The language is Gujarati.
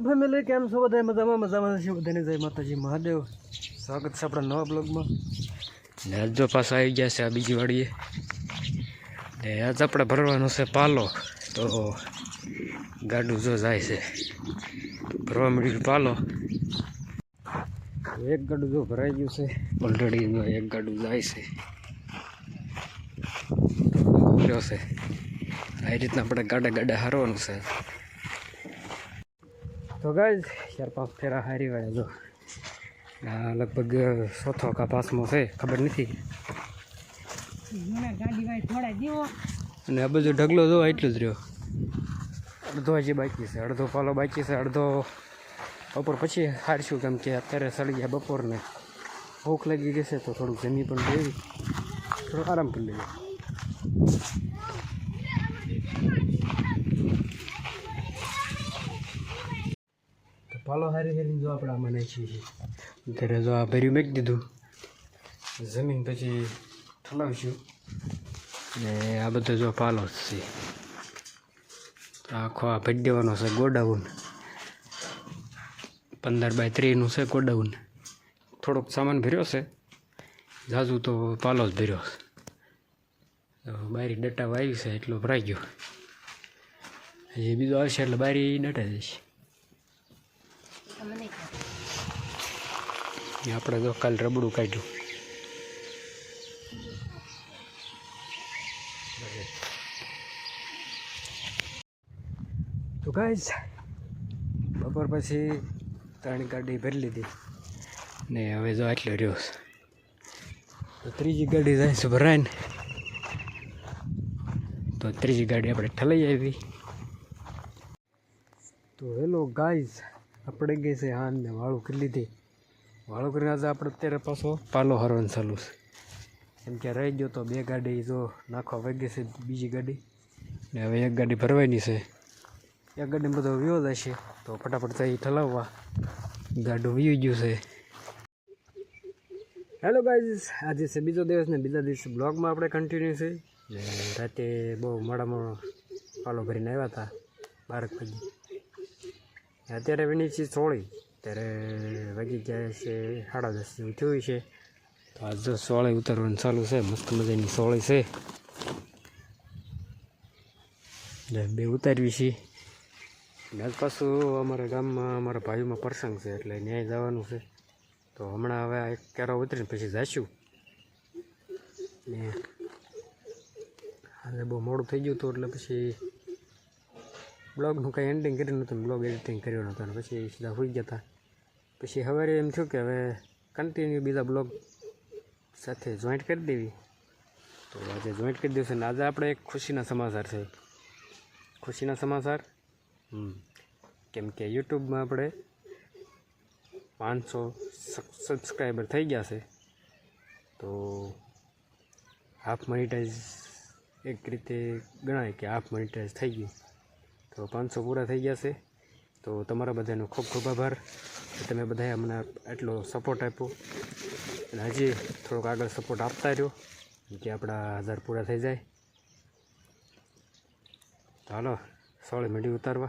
ફેમિલી, કેમ છો બધા મજામાં મજામાં છે બધાને જય માતાજી, મહાદેવ. સ્વાગત છે આપણા નવા બ્લોગમાં. ને આજ જો પાછા આવી ગયા છે આ બીજી વાડીએ. ને આજ આપણે ભરવાનો છે પાલો. તો ગાડું જો જાય છે. ભરવા મળ્યું પાલો. એક ગાડું જો ભરાઈ ગયું છે. ઓલરેડી એક ગાડું જાય છે. છે. આ રીતના આપણે ગાડા ગાડા હારવાનું છે. તો ગાય ચાર પાંચ ફેરા હારી વાળા જો. લગભગ ચોથો કા પાંચમો છે, ખબર નથી. અને આ બધો ઢગલો જો એટલું જ રહ્યો. અડધો હજી બાકી છે, અડધો પાલો બાકી છે, અડધો બપોર પછી હારશું કેમ કે અત્યારે સળી ગયા બપોરને. ભૂખ લાગી ગઈ છે તો થોડુંક જમી પણ લેવી. થોડો આરામ કરી લઈએ પાલો હારી હારીને જો આપણે આમાં નાખીએ છીએ. અત્યારે જો આ ભર્યું મેકી દીધું. જમીન પછી ઠલાવશું. ને આ બધો જો પાલો જ છે. આખો આ ભરી દેવાનો છે ગોડાઉન. પંદર બાય ત્રીસનું છે ગોડાઉન. થોડોક સામાન ભર્યો છે. જાજુ તો પાલો જ ભર્યો છે. બારી ડટા આવી છે એટલો ભરાઈ ગયો. હજી બીજો આવશે એટલે બારી ડટા જશે. આપણે તો કાલ રબડું કાઢ્યું. તો ગાઈઝ બપોર પછી ત્રણ ગાડી ભરી લીધી. ને હવે જો આટલો રહ્યો તો ત્રીજી ગાડી જાય છે ભરાઈને. તો ત્રીજી ગાડી આપણે ઠલાઈ આવી. તો હેલો ગાઈઝ આપણે ગઈ છે, હા, ને વાળું કરી લીધી. વાળું કરીને આજે આપણે અત્યારે પાછો પાલો હરવાનું ચાલુ છે. કેમ કે રહી ગયો તો બે ગાડી જો નાખવા વાગી છે, બીજી ગાડી. ને હવે એક ગાડી ભરવાની છે. એક ગાડી બધો વ્યવ જશે તો ફટાફટ જઈ ઠલાવવા. ગાડું વી ગયું છે. હેલો ગાઈઝ આજે છે બીજો દિવસ ને બીજા દિવસે બ્લોગમાં આપણે કન્ટિન્યુ છે. રાતે બહુ મોડામાં પાલો ભરીને આવ્યા હતા બારક પછી અત્યારે વિની છે સોળી. ત્યારે વાગી ગયા છે સાડા દસ જેવું થયું છે. તો આજ જો સોળે ઉતરવાનું ચાલુ છે, મસ્ત મજાની સોળી છે. બે ઉતારવી છે. આજ પાછું અમારા ગામમાં, અમારા ભાઈમાં પ્રસંગ છે, એટલે ન્યાય જવાનું છે. તો હમણાં હવે એક કેરો ઉતરીને પછી જઈશું ને આજે બહુ મોડું થઈ ગયું હતું, એટલે પછી બ્લોગનું કંઈ એન્ડિંગ કર્યું નહોતું બ્લોગ એડિટિંગ કર્યો નહોતો પછી સીધા હોઈ જતા પછી હવે એમ થયું કે હવે કન્ટિન્યુ બીજા બ્લોગ સાથે જોઈન્ટ કરી દેવી. તો આજે જોઈન્ટ કરી દેવું છે ને આજે આપણે એક ખુશીના સમાચાર છે. ખુશીના સમાચાર? કેમ કે યુટ્યુબમાં આપણે પાંચસો સબસ્ક્રાઈબર થઈ ગયા છે. તો હાફ મોનિટાઈઝ એક રીતે ગણાય કે હાફ મોનિટાઈઝ થઈ ગયું. તો પાંચસો પૂરા થઈ ગયા છે તો તમારા બધાનો ખૂબ ખૂબ આભાર. તમે બધાએ અમને એટલો સપોર્ટ આપ્યો. અને હજી થોડોક આગળ સપોર્ટ આપતા રહ્યો કે આપણા હજાર પૂરા થઈ જાય. તો હાલો, સોળે મીડી ઉતારવા.